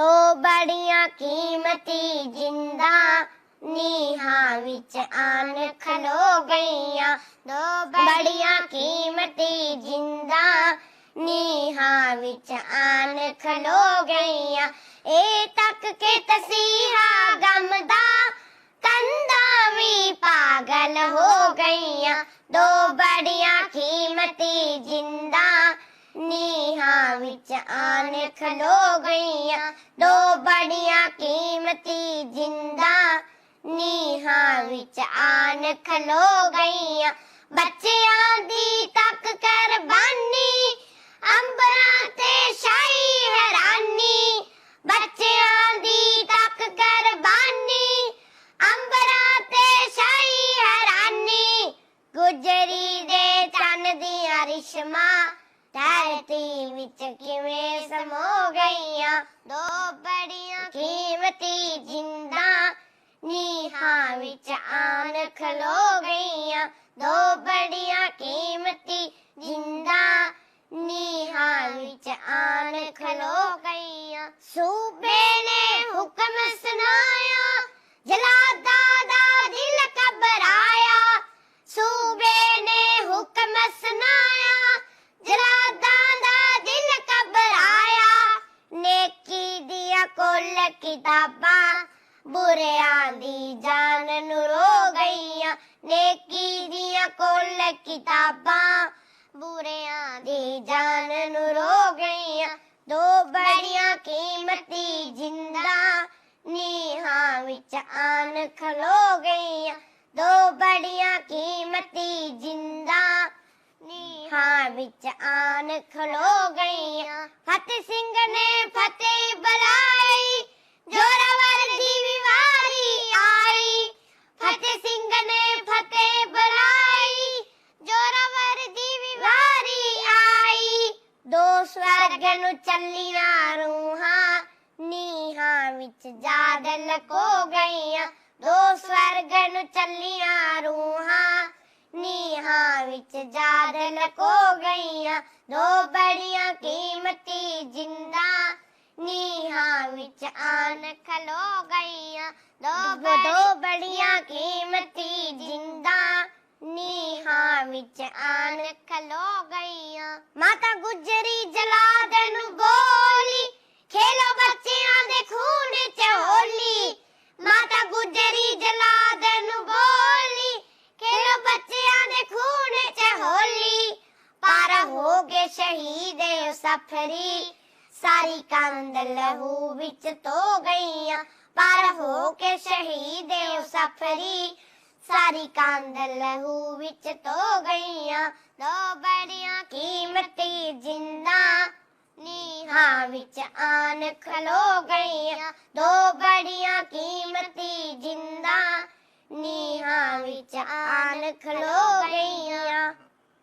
ਦੋ ਬੜੀਆਂ ਕੀਮਤੀ ਜਿੰਦਾ, ਨੀਹਾਂ ਵਿੱਚ ਆਨ ਖਲੋ ਗਈਆਂ ਦੋ ਬੜੀਆਂ ਕੀਮਤੀ ਜਿੰਦਾ, ਨੀਹਾਂ ਵਿੱਚ ਆਨ ਖਲੋ ਗਈਆਂ ਇਹ ਤੱਕ ਕੇ ਤਸੀਹਾ ਗਮ ਦਾ, ਕੰਧਾਂ ਵੀ ਪਾਗਲ ਹੋ ਗਈਆਂ। ਦੋ ਬੜੀਆਂ ਕੀਮਤੀ ਜਿੰਦਾ, ਨੀਹਾਂ ਵਿੱਚ ਆਨ ਖਲੋ ਗਈਆਂ। ਦੋ ਬੜੀਆਂ ਕੀਮਤੀ ਜਿੰਦਾ, ਨੀਹਾਂ ਵਿੱਚ ਆਨ ਖਲੋ ਗਈਆਂ। ਬੱਚਿਆਂ ਦੀ ਤੱਕ ਕੁਰਬਾਨੀ ਅੰਬਰਾਂ ਤੇ ਸ਼ਾਹੀ ਹੈਰਾਨੀ। ਬੱਚਿਆਂ ਦੀ ਤੱਕ ਕੁਰਬਾਨੀ ਅੰਬਰਾਂ ਤੇ ਸ਼ਾਹੀ ਹੈਰਾਨੀ। ਗੁਜਰੀ ਦੇ ਚੰਨ ਦੀਆਂ ਰਿਸ਼ਮਾਂ ਧਰਤੀ ਵਿੱਚ ਕਿਵੇਂ ਸਮੋ ਗਈਆਂ? ਦੋ ਬੜੀਆਂ ਕੀਮਤੀ ਜਿੰਦਾਂ, ਨੀਹਾਂ ਵਿੱਚ ਆਣ ਖਲੋ ਗਈਆਂ। ਦੋ ਬੜੀਆਂ ਕੀਮਤੀ ਜਿੰਦਾ, ਨੀਹਾਂ ਵਿੱਚ ਆਣ ਖਲੋ ਗਈਆਂ। ਸੂਬੇ ਨੇ ਹੁਕਮ ਦੀਆਂ ਕਿਤਾਬਾਂ, ਬੁਰਿਆਂ ਦੀ ਜਾਨ ਨੂੰ ਰੋ ਗਈਆਂ। ਨੇਕੀ ਦੀਆਂ ਕੁੱਲ ਕਿਤਾਬਾਂ, ਬੁਰਿਆਂ ਦੀ ਜਾਨ ਨੂੰ ਰੋ ਗਈਆਂ। ਦੋ ਬੜੀਆਂ ਕੀਮਤੀ ਜਿੰਦਾ ਨੀਹਾਂ ਵਿੱਚ ਆਨ ਖਲੋ ਗਈਆਂ। ਦੋ ਬੜੀਆਂ ਕੀਮਤੀ ਜਿੰਦਾ ਨੀਹਾਂ ਵਿੱਚ ਆਨ ਖਲੋ ਗਈਆਂ। ਫਤਿਹ ਸਿੰਘ ਨੇ ਫਤਿਹ ਬੁਲਾਈ ਜੋਰਾਵਰ ਦੀ ਵਿਵਾਰੀ ਆਈ। ਫਤਿਹ ਸਿੰਘ ਨੇ ਫਤਿਹ ਬੁਲਾਈ ਜੋਰਾਵਰ ਦੀ ਵਿਵਾਰੀ ਆਈ। ਦੋ ਸਵਰਗ ਨੂੰ ਚੱਲੀਆਂ ਰੂਹਾਂ, ਨੀਹਾਂ ਵਿੱਚ ਜਾਦ ਲਕੋ ਗਈਆਂ। ਦੋ ਸਵਰਗ ਨੂੰ ਚੱਲੀਆਂ ਰੂਹਾਂ ਨੀ ਵਿੱਚ ਜਾਦ ਲਕੋ ਗਈਆਂ। ਦੋ ਬੜੀਆਂ ਕੀਮਤੀ ਜਿੰਦਾ ਨੀਹਾਂ ਵਿੱਚ ਆਨ ਖਲੋ ਗਈਆਂ। ਦੋ ਦੋ ਬੜੀਆਂ ਕੀਮਤੀ ਜਿੰਦਾ ਨੀਹਾਂ ਵਿੱਚ ਆਨ ਖਲੋ ਗਈਆਂ। ਮਾਤਾ ਗੁਜਰੀ ਜਲਾਦ ਨੂੰ ਬੋਲੀ ਖੇਲੋ ਬੱਚਿਆਂ ਦੇ ਖੂਨ ਸ਼ਹੀਦ ਸਫਰੀ ਸਾਰੀ ਕੰਦ ਲਹੂ ਵਿੱਚ ਧੋ ਗਈਆਂ। ਪਰ ਹੋ ਕੇ ਸ਼ਹੀਦ ਸਫਰੀ ਸਾਰੀ ਕੰਦ ਲਹੂ ਵਿੱਚ ਧੋ ਗਈਆਂ। ਦੋ ਬੜੀਆਂ ਕੀਮਤੀ ਜਿੰਦਾ ਨੀਹਾਂ ਵਿੱਚ ਆਨ ਖਲੋ ਗਈਆਂ। ਦੋ ਬੜੀਆਂ ਕੀਮਤੀ ਜਿੰਦਾ ਨੀਹਾਂ ਵਿੱਚ ਆਨ ਖਲੋ ਗਈਆਂ।